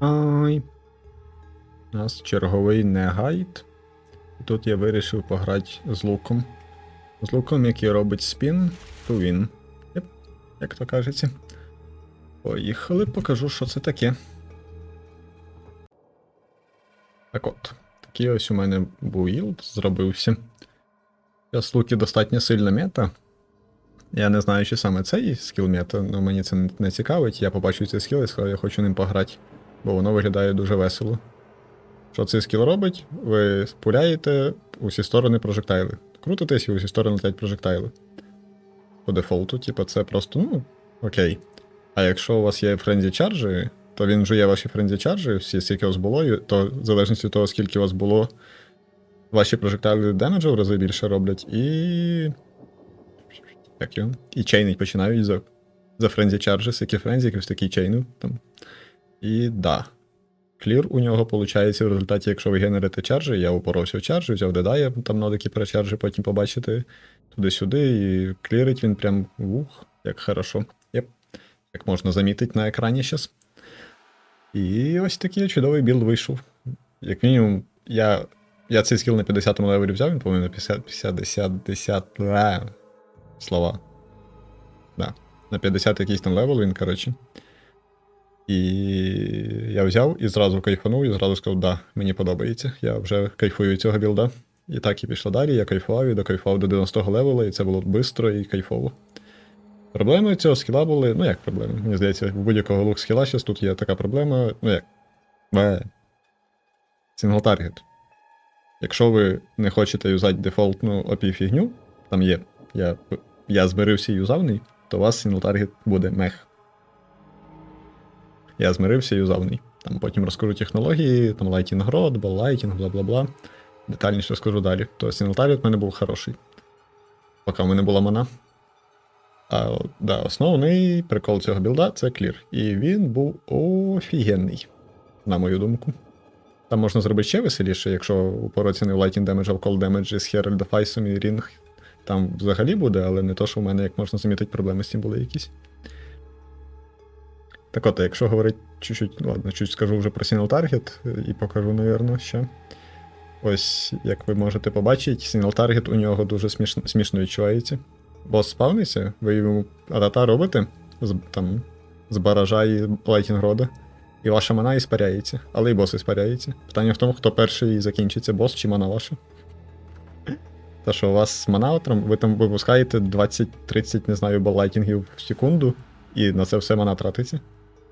Ай. У нас черговий негайд. Тут я вирішив пограти з луком. З луком, який робить спін, то він. Єп, як то кажеться. Поїхали, покажу, що це таке. Так от, такий ось у мене буїлд зробився. Зараз луки достатньо сильна мета. Я не знаю, чи саме цей скіл мета, але мені це не- цікавить. Я побачив цей скіл і сказав, я хочу ним пограти, бо воно виглядає дуже весело. Що цей скіл робить? Ви пуляєте усі сторони прожектайли. Крутитесь і усі сторони летять прожектайли. По дефолту, типу, це просто, ну, окей. А якщо у вас є френзі чарджі, то він вже є ваші френзі чарджі, всі скільки у вас було, то в залежності від того, скільки у вас було, ваші прожектайли демеджа в рази більше роблять, і. Як його? І чейнить починають за, за френзі чарджі, які френзі, якийсь такий чейну. Там. І да. Клір у нього виходить в результаті, якщо ви генерите чарджі, я упоровся в чарджі, взяв дедає, там нодики перечарджі, потім побачите туди-сюди, і клірить він прям ух, як хорошо. Єп. Як можна замітити на екрані зараз. І ось такий чудовий білд вийшов. Як мінімум, я, я цей скіл на 50-му левелі взяв, він, по-моєму, на 50, 50, 10, 10, а, слова. Да. На 50 якийсь там левел він, коротше. І я взяв і зразу кайфанув, і зразу сказав, да, мені подобається. Я вже кайфую цього білда. І так і пішло далі. Я кайфував і докайфував до 90-го левела, і це було швидко і кайфово. Проблеми цього скіла були. Ну як проблеми? Мені здається, у будь-якого лук скіла зараз тут є така проблема. Ну як? Бе. Сингл таргет. Якщо ви не хочете юзати дефолтну OP фігню, там є. Я, я змирився юзавний, то у вас сингл таргет буде мех. Я змирився юзавний. Там потім розкажу технології, там лайтінг род, баллайтінг, бла бла бла. Детальніше розкажу далі. То сингл таргет в мене був хороший. Поки в мене була мана. А да, основний прикол цього білда це клір. І він був офігенний, на мою думку. Там можна зробити ще веселіше, якщо упороться не в Lighting Damage, Cold Damage з Herald Defice і Ring. Там взагалі буде, але не то, що в мене, як можна замітити, проблеми з цим були якісь. Так от, якщо говорити чуть-чуть, ладно, чуть скажу вже про Single Target і покажу, напевно, ще. Ось, як ви можете побачити, Single Target у нього дуже смішно, смішно відчувається. Бос спавниться, ви йому атата робите з, там, з баража і лайтінг рода, і ваша мана іспаряється, але і бос іспаряється. Питання в тому, хто перший закінчиться, бос чи мана ваша. Та що у вас мана, там, ви там випускаєте 20-30, не знаю, балайтінгів в секунду, і на це все мана тратиться.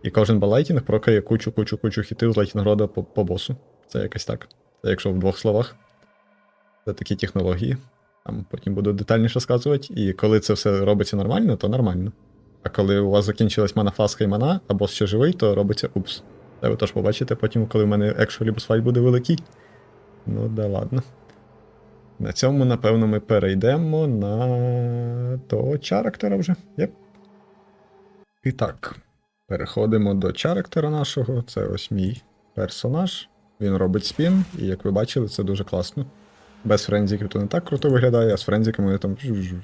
І кожен балайтінг прокає кучу-кучу-кучу хітів з лайтінг рода по, по босу. Це якось так. Це якщо в двох словах. Це такі технології. Там потім буду детальніше розказувати. І коли це все робиться нормально, то нормально. А коли у вас закінчилась мана фласка і мана, а бос ще живий, то робиться упс. Це ви теж побачите потім, коли в мене boss fight буде великий. Ну да ладно. На цьому, напевно, ми перейдемо на того чарактера вже. Єп. І так, переходимо до чарактера нашого. Це ось мій персонаж. Він робить спін, і як ви бачили, це дуже класно. Без френзиків то не так круто виглядає, а з френзиками там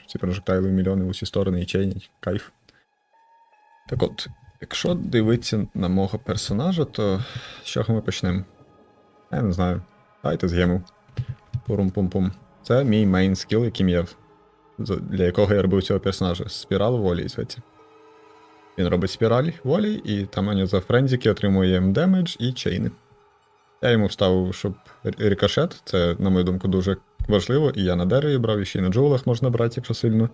ці прожектайли мільйони в усі сторони і чейнять. Кайф. Так от, якщо дивитися на мого персонажа, то з чого ми почнемо? Я не знаю. Давайте з гему. Пурум-пум-пум. Це мій мейн скіл, яким я. Для якого я робив цього персонажа. Спірал волі зветься. Він робить спіраль волі, і там аня за френзики отримує демедж і чейни. Я йому вставив, щоб рикошет, це, на мою думку, дуже важливо, і я на дереві брав, і ще й на джоулах можна брати, якщо сильно.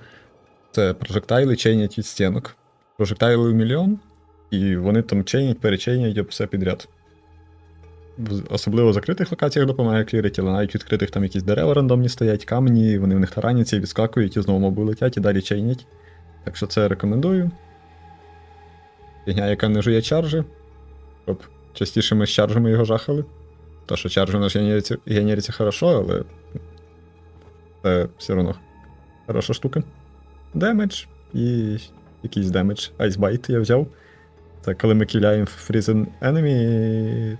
Це прожектайли чейнять від стінок. Прожектайли в мільйон, і вони там чейнять, перечейнять все підряд. Особливо в закритих локаціях допомагає клірити, але навіть відкритих там якісь дерева рандомні стоять, камні, вони в них тараняться, відскакують, і знову моби летять, і далі чейнять. Так що це рекомендую. Фігня, яка не жує чаржі, щоб частіше ми з чаржами його жахали. То, що чаржі у нас генериться, хорошо, але це все одно хороша штука. Демедж і якийсь демедж. Айсбайт я взяв. Це коли ми кіляємо Freezing Enemy.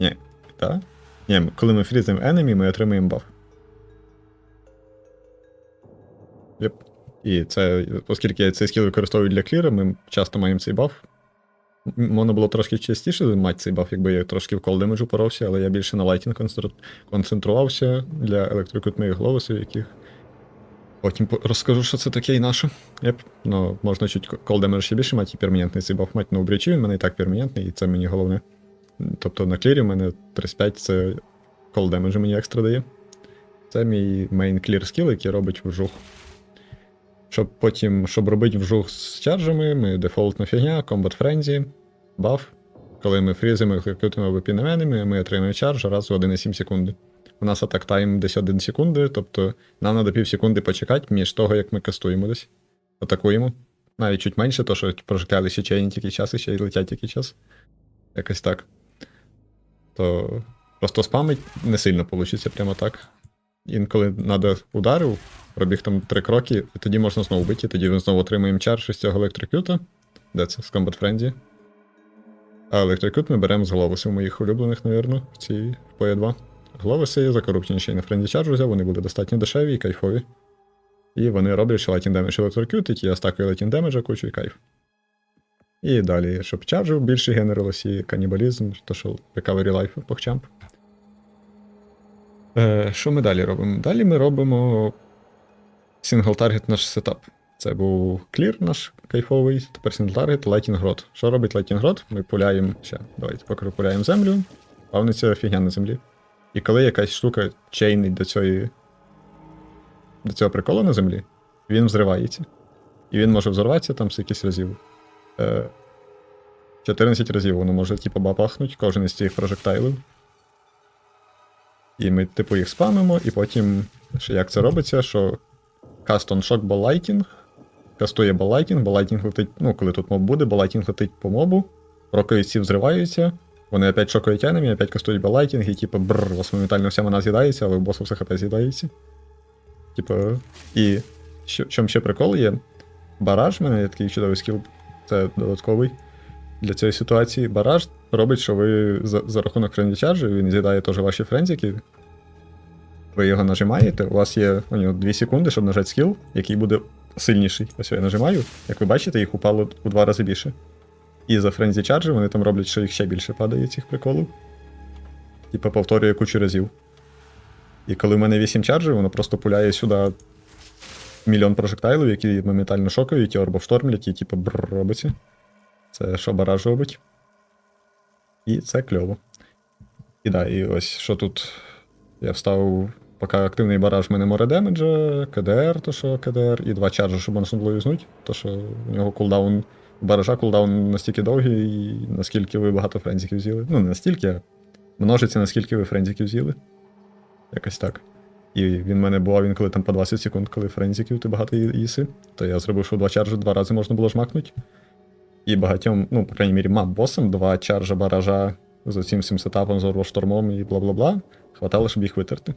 Ні, так? Ні, коли ми фрізимо enemy, ми отримуємо баф. Єп. І це, оскільки я цей скіл використовую для кліра, ми часто маємо цей баф. можна було трошки частіше мати цей баф, якби я трошки в колдемеджу поровся, але я більше на лайтінг концентрувався для електрокутних голосів, яких потім розкажу, що це таке і наше. Єп, ну, можна чуть колдемедж ще більше мати і перманентний цей баф мати, ну в брічі він мене і так перманентний, і це мені головне. Тобто на клірі в мене 35 це колдемеджу мені екстра дає. Це мій мейн клір скіл, який робить вжух. Щоб потім, щоб робити вжух з чаржами, ми дефолтна фігня, Combat Frenzy, баф. Коли ми фрізимо і крутимо випінеменами, ми отримуємо чардж раз в 1,7 секунди. У нас атак тайм десь 1 секунди, тобто нам треба пів секунди почекати між того, як ми кастуємо десь. Атакуємо. Навіть чуть менше, то що прожектали ще чейні тільки час і ще й летять тільки час. Якось так. То просто спамить не сильно вийде прямо так. Інколи треба ударив, пробіг там три кроки, і тоді можна знову бити, тоді ми знову отримуємо чардж із цього електрокюта. Де це? З Combat Frenzy. А електрокют ми беремо з Гловусів моїх улюблених, навірно, в цій в PoE 2. Гловуси закорупченіші на френді чарджу взяв, вони були достатньо дешеві і кайфові. І вони роблять ще Lighting Damage електрокют, і я стакаю Lighting Damage кучу і кайф. І далі, щоб чарджу більше генерилось, і канібалізм, то що Recovery Life похчамп. Е, що ми далі робимо? Далі ми робимо сингл-таргет наш сетап. Це був клір наш кайфовий, тепер сингл-таргет Lightning Rod. Що робить Lightning Rod? Ми пуляємо, ще, давайте покажу, пуляємо землю, павниться фігня на землі. І коли якась штука чейнить до цієї. До цього приколу на землі, він взривається. І він може взорватися там з якихось разів. Е, 14 разів воно може, типу, бабахнуть, кожен із цих прожектайлів. І ми, типу, їх спамимо, і потім, як це робиться, що Cast Shock Ball кастує Ball Ball летить, ну, коли тут моб буде, Ball летить по мобу, рокаються взриваються, вони опять шокають енемі, опять кастують Ball і типу, бррр, у вас моментально вся вона з'їдається, але у боса все хп з'їдається. Типу, і що, чому ще прикол є? Бараж в мене є такий чудовий скіл, це додатковий для цієї ситуації. Бараж робить, що ви за, за рахунок френді він з'їдає теж ваші френзики. Ви його нажимаєте, у вас є у нього 2 секунди, щоб нажати скіл, який буде сильніший. Ось я нажимаю. Як ви бачите, їх упало у два рази більше. І за френзі чарджі вони там роблять, що їх ще більше падає цих приколів. Типа повторює кучу разів. І коли в мене 8 чарджів, воно просто пуляє сюди мільйон прожектайлів, які моментально шокають, і орбовштормлять, і типу бррр робиться. Це що бараж робить. І це кльово. І да, і ось що тут. Я вставив, поки активний бараж в мене море демеджа, КДР, то що КДР, і два чарджі, щоб можна юзнуть, то що у нього кулдаун. Баража кулдаун настільки довгий, наскільки ви багато френзиків з'їли. Ну, не настільки, а множиться, наскільки ви френзиків з'їли. Якось так. І він в мене бував інколи там по 20 секунд, коли френзиків ти багато їси. То я зробив, що два чарджі два рази можна було жмакнути. І багатьом, ну, по крайній мірі, мап босам, два чаржа баража з цим всім сетапом, з штормом і бла-бла-бла. Хватало, щоб їх витерти.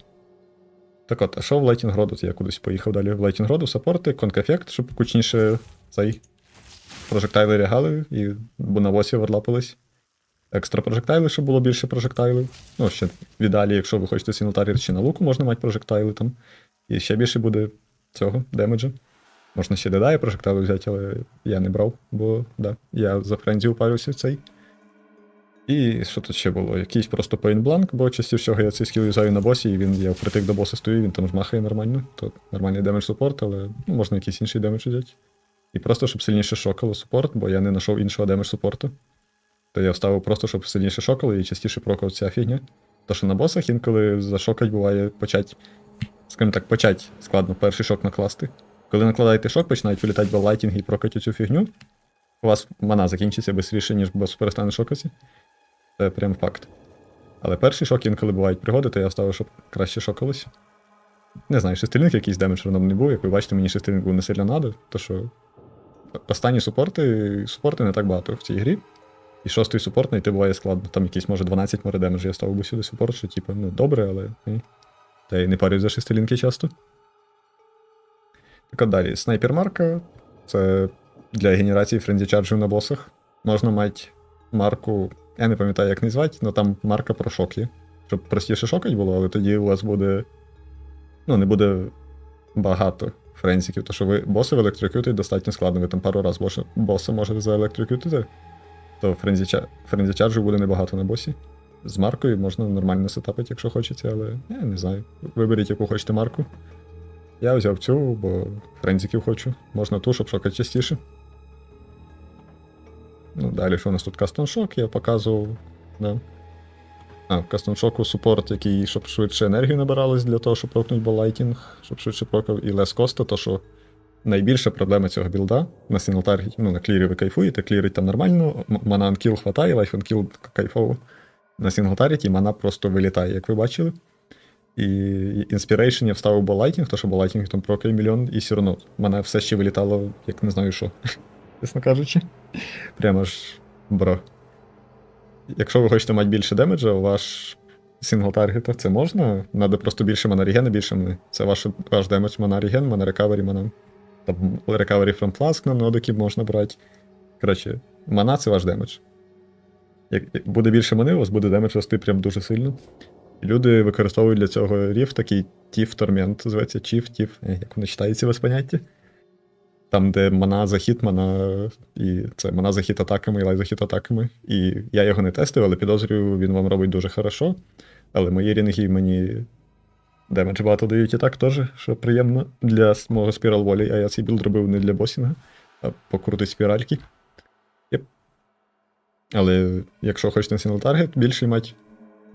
Так от, а що в Лайтінгроду? Я кудись поїхав далі в Лайтінгроду, саппорти, конкафект, щоб кучніше цей прожектайли рягали і на босі верлапились. Екстра прожектайли, щоб було більше прожектайлів. Ну, ще в ідеалі, якщо ви хочете сінотарі чи на луку, можна мати прожектайли там. І ще більше буде цього демеджа. Можна ще дедає прожектайли взяти, але я не брав, бо да, я за френзі упарився в цей. І що тут ще було? Якийсь просто point-blank, бо частіше всього я цей скіл юзаю на босі, і він я впритик до боса стою, він там жмахає нормально. То нормальний демедж супорт, але ну, можна якийсь інший демедж взяти. І просто, щоб сильніше шокало супорт, бо я не знайшов іншого демедж супорту. То я вставив просто, щоб сильніше шокало і частіше прокав ця фігня. То що на босах інколи зашокать буває почать, скажімо так, почать складно перший шок накласти. Коли накладаєте шок, починають вилітати баллайтінги і прокати цю фігню. У вас мана закінчиться швидше, ніж бос перестане шокатися. Це прям факт. Але перший шок інколи бувають пригоди, то я вставив, щоб краще шокалось. Не знаю, шестильник якийсь демедж не був. Як ви бачите, мені шестильник був не сильно надо, то що останні супорти, супорти не так багато в цій грі. І шостий супорт знайти буває складно. Там якийсь, може, 12 море демеджу, я ставив би сюди супорт, що типу, ну, добре, але. ні. Та й не парюсь за шестилінки часто. Так от далі. Снайпер марка це для генерації френзі чарджів на босах. Можна мати марку. Я не пам'ятаю, як не звати, але там марка про шок є. Щоб простіше шокать було, але тоді у вас буде. Ну, не буде багато френзиків, то що ви боси в електрокютить достатньо складно. Ви там пару разів боса, можете заелектрокютити. то френзі, френзі буде небагато на босі. З маркою можна нормально сетапити, якщо хочеться, але я не знаю. Виберіть, яку хочете марку. Я взяв цю, бо френзиків хочу. Можна ту, щоб шокати частіше. Ну, далі, що у нас тут кастом шок, я показував. Да. А, в кастом шоку супорт, який, щоб швидше енергію набиралось для того, щоб прокнути балайтінг, щоб швидше прокав, і лес коста, то що найбільша проблема цього білда на синглтаргеті, ну на клірі ви кайфуєте, клірить там нормально, мана анкіл хватає, лайф анкіл кайфово. На сингл таргеті мана просто вилітає, як ви бачили. І Inspiration я вставив балайтінг, то що балайтінг там прокає мільйон, і все одно мене все ще вилітало, як не знаю що. Чесно кажучи. Прямо ж бро. Якщо ви хочете мати більше демеджа, ваш сингл таргета це можна. Надо просто більше манарігена, більше мани. Це ваш, ваш демедж, мана реген, мана рекавері, мана. Там recovery from flask на нодики можна брати. Коротше, мана це ваш демедж. Як буде більше мани, у вас буде демедж рости прям дуже сильно. Люди використовують для цього ріф такий Тіф Тормент, зветься Чіф, Тіф, як воно читається без поняття. Там, де мана захід, мана. І це мана захід атаками, і лай захід атаками. І я його не тестив, але підозрюю, він вам робить дуже хорошо. Але мої рінги мені демедж багато дають і так теж, що приємно для мого спірал волі, а я цей білд робив не для босінга, а покрутить спіральки. Єп. Але якщо хочете сингл таргет, більший мать,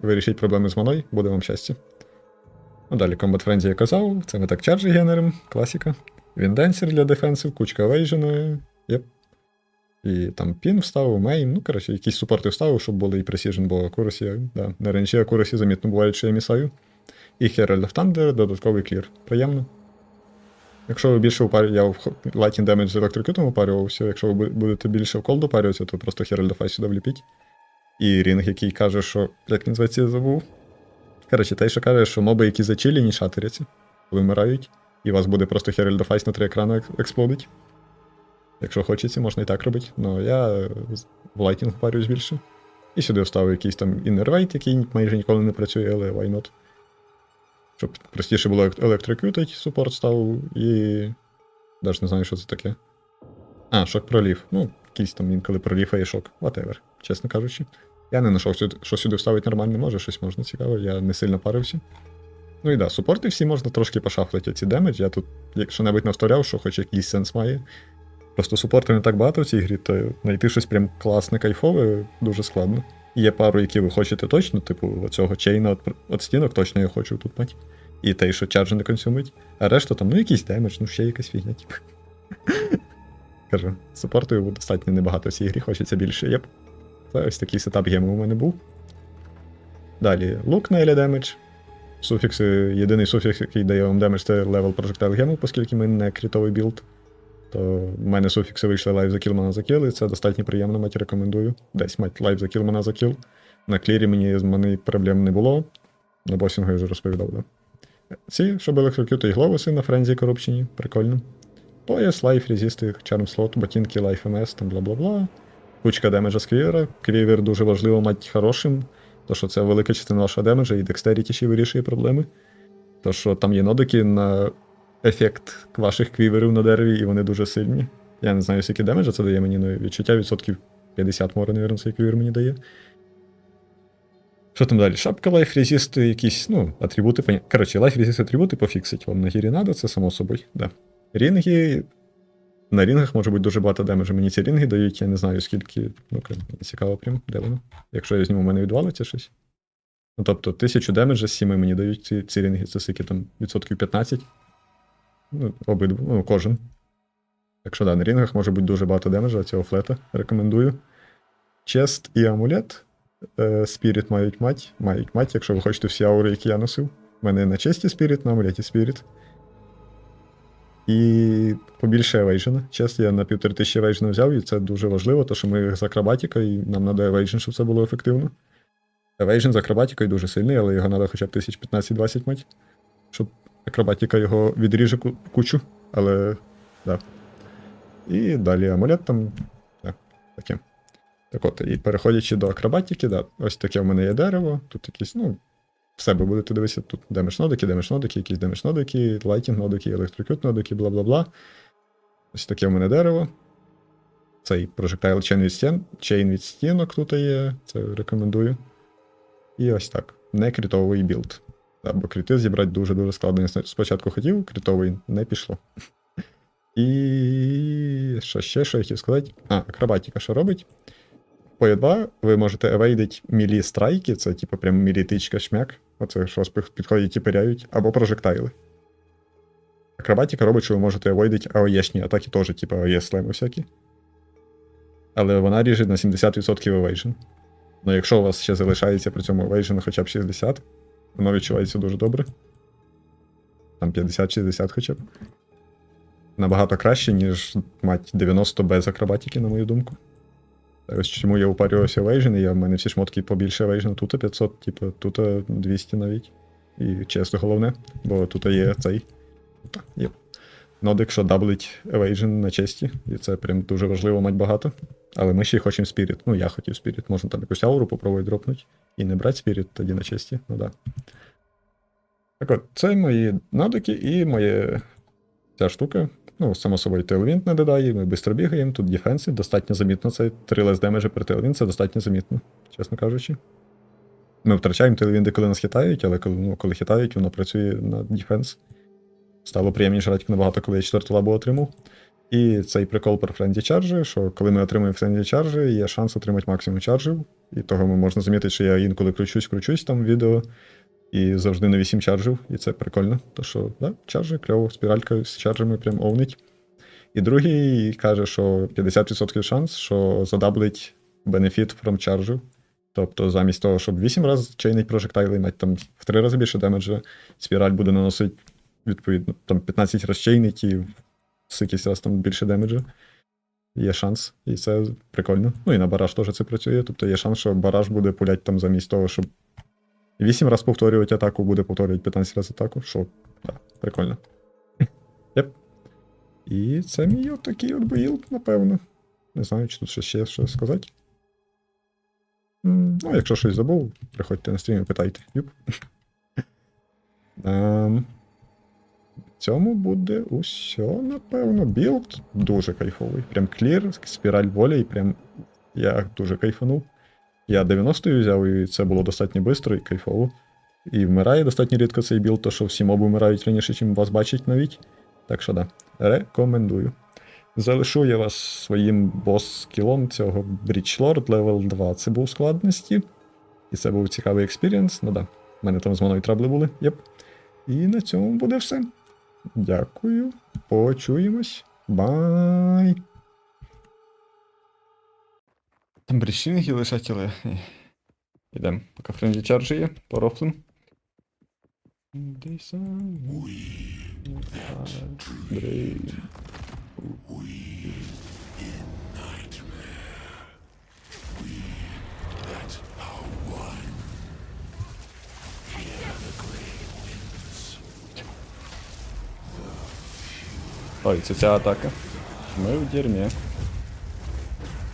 вирішіть проблеми з маною, буде вам щастя. Ну далі Combat Frenzy я казав, це ми так чарджі генерим, класіка. Вінденсер для дефенсів, кучка евейжена, єп. І там пін вставив, мейн, ну, коротше, якісь супорти вставив, щоб були і Precision, бо акурасі, да, на ренчі акурасі замітно буває, що я місаю. І Herald of Thunder, додатковий клір. Приємно. Якщо ви більше упарю, я в Lightning Damage з електрокютом упарювався, якщо ви будете більше в колд упарюватися, то просто Herald of Ice сюди вліпіть. І Рінг, який каже, що. Як він зветься, забув. Коротше, той, що каже, що моби, які зачилені, шатеряться, вимирають, і у вас буде просто Herald of Ice на три екрани експлодить. Якщо хочеться, можна і так робити. Ну я в Lightning впарююсь більше. І сюди вставив якийсь там Inner який майже ніколи не працює, але why not. Щоб простіше було електрокютить, супорт ставив, і. Навіть не знаю, що це таке. А, шок пролів. Ну, якийсь там інколи пролів, є шок. Whatever, чесно кажучи. Я не знайшов, що сюди вставити нормально, може, щось можна цікаве, я не сильно парився. Ну і да, супорти всі можна трошки пошафлити ці демедж. Я тут, якщо небудь навставляв, що хоч якийсь сенс має. Просто супортів не так багато в цій грі, то знайти щось прям класне, кайфове дуже складно. Є пару, які ви хочете точно, типу оцього чейна от, от стінок, точно я хочу тут мати. І те, що чарджі не консумить. А решта там, ну якийсь демедж, ну ще якась фігня, типу. Кажу, супортів достатньо небагато в цій грі, хочеться більше. Єп. Це ось такий сетап геми у мене був. Далі лук на елі демедж. Суфікси, єдиний суфікс, який дає вам демедж, це левел projectile гему, оскільки ми не крітовий білд. То в мене суфікси вийшли лайв за кіл, мана за кіл, і це достатньо приємно, мать рекомендую. Десь мать лайв за кіл, мана за кіл. На клірі мені з мани проблем не було. На босінгу я вже розповідав, да. Ці, щоб електрокюти і гловуси на френзі корупчені, прикольно. Пояс, лайф, резісти, чарм слот, ботинки, лайф МС, там бла-бла-бла. Кучка демеджа з квівера. Квівер дуже важливо мати хорошим, то що це велика частина вашого демеджа, і декстеріті ще вирішує проблеми. То що там є нодики на ефект ваших квіверів на дереві, і вони дуже сильні. Я не знаю, скільки демеджа це дає мені, але відчуття відсотків 50 море, навірно, цей квівер мені дає. Що там далі? Шапка лайф резіст, якісь, ну, атрибути. Коротше, лайф резіст атрибути пофіксить вам на гірі надо, це само собою. Да. Рінги. На рінгах може бути дуже багато демеджу. Мені ці рінги дають, я не знаю скільки. Ну, мені цікаво прям, де воно. Якщо я зніму, у мене відвалиться щось. Ну, тобто, тисячу демеджа з 7 мені дають ці, ці рінги, це скільки там відсотків 15. Ну, обидва, ну, кожен. Так що да, на рінгах може бути дуже багато демеджа, цього флета рекомендую. Чест і амулет. Е, Спіріт мають мать. Мають мать, якщо ви хочете всі аури, які я носив. У мене на честі спіріт, на амулеті спіріт. І побільше евейжена. Чесно, я на півтори тисячі евейжена взяв, і це дуже важливо, тому що ми з акробатикою, і нам треба евейжен, щоб це було ефективно. Евейжен з акробатикою дуже сильний, але його треба хоча б 1015-20 мать, щоб акробатика його відріже кучу, але. да. І далі амулет там. Да, таке. Так от, і переходячи до акробатики, да, ось таке в мене є дерево, тут якісь, ну, в себе будете дивитися, тут демедж нодики, демедж нодики, якісь демедж нодики, лайтінг нодики, електрокют нодики, бла-бла-бла. Ось таке в мене дерево. цей Projectile Chain від, стін, Chain від стінок тут є, це рекомендую. І ось так. Не крітовий білд. Або кріти зібрати дуже-дуже складно. Спочатку хотів, крітовий не пішло. І що ще, що я хотів сказати? А, акробатика що робить? По 2 ви можете евейдити мілі страйки, це типу прям мілі тичка шмяк. Оце що підходять і пиряють, або прожектайли. Акробатика робить, що ви можете евейдити АОЄшні атаки теж, типу АОЄ слеми всякі. Але вона ріже на 70% евейжн. Ну якщо у вас ще залишається при цьому евейжн хоча б 60, воно відчувається дуже добре. Там 50-60 хоча б. Набагато краще, ніж мать 90 без акробатики, на мою думку. Ось чому я упарювався Evasion, і я в мене всі шмотки побільше Evasion, тут 500, типу, тут 200 навіть. І чесно головне, бо тут є цей. Є нодик, що даблить Evasion на честі, і це прям дуже важливо мати багато. Але ми ще й хочемо Spirit. Ну, я хотів Spirit. Можна там якусь ауру попробувати дропнути. І не брати Spirit тоді на честі. Ну да. Так от, це мої нодики і моє ця штука. Ну, само собою, Tailwind не додає, ми швидко бігаємо, тут дефенси, достатньо замітно. Це 3 лес демеджа при Tailwind, це достатньо замітно, чесно кажучи. Ми втрачаємо Tailwind, коли нас хитають, але коли, ну, коли хитають, воно працює на дефенс. Стало приємніше грати набагато, коли я четверту лабу отримав. І цей прикол про френді чарджі, що коли ми отримуємо френді чарджі, є шанс отримати максимум чарджів. І того ми можна замітити, що я інколи кручусь, кручусь там відео. І завжди на 8 чарджів, і це прикольно. То що, да, чарджі, кльово, спіралька з чарджами прям овнить. І другий каже, що 50% шанс, що задаблить benefit from charge. Тобто, замість того, щоб 8 разів чейнить прожектайли, мать там в 3 рази більше демеджа, спіраль буде наносити, відповідно, там 15 разів чейнить і в якийсь раз там більше демеджа. Є шанс, і це прикольно. Ну і на бараж теж це працює. Тобто є шанс, що бараж буде пулять там замість того, щоб 8 разів повторювати атаку, буде повторювати 15 разів атаку. Що, да, прикольно. Єп. І це мій от такий от билд, напевно. Не знаю, чи тут ще, ще щось сказати. Ну, якщо щось забув, приходьте на стрім і питайте. Юп. Ем, В цьому буде усе, напевно. Білд дуже кайфовий. Прям клір, спіраль волі, і прям я дуже кайфанув. Я 90-ю взяв, і це було достатньо швидко і кайфово. І вмирає достатньо рідко цей білд, то що всі моби вмирають раніше, ніж вас бачать навіть. Так що да, рекомендую. Залишу я вас своїм бос-скілом цього Lord левел 2. Це був складності. І це був цікавий експірієнс. Ну да, в мене там з мною трабли були. Єп. І на цьому буде все. Дякую. Почуємось. Бай. Там брішінги лишать, але. Ідемо. Поки френді чарджі є, порофлим. Ой, це ця атака. Ми в дерьмі.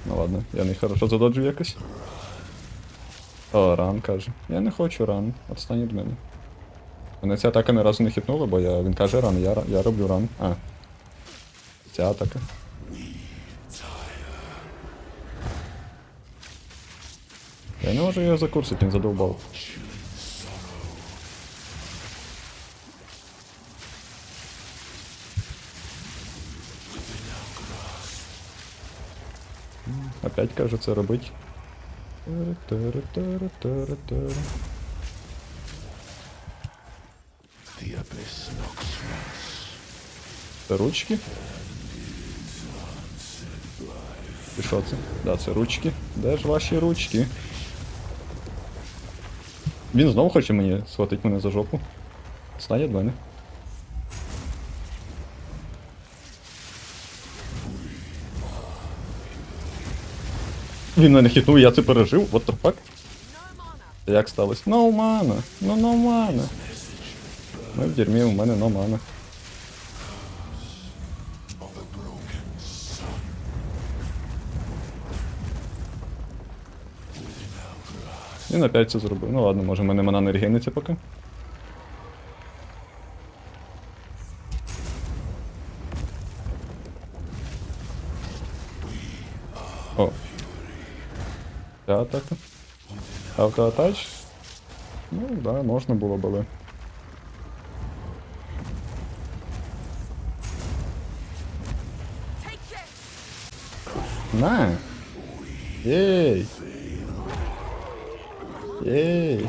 Ну ладно, я не хорошо задоджу якось. О, ран каже. Я не хочу ран, отстань від мене. Мене ця атака ні разу не хитнула, бо я, він каже ран, я, я роблю ран. А. Ця атака. Я не можу його закурсити, він задовбав. Опять каже це робить. Тара-тара-тара-тара-тара. Це ручки? І що це? Да, це ручки. Де ж ваші ручки? Він знову хоче мені схватить мене за жопу. Стає від мене. Він мене хитнув, я це пережив. What the fuck? Як сталося? No mana. Ну no mana. Ми в дерьмі, у мене no mana. Він опять це зробив. Ну ладно, може в мене мана не регениться поки. Автоатака. Автоатач. Ну, да, можна було б, але. На! Єй! Єй!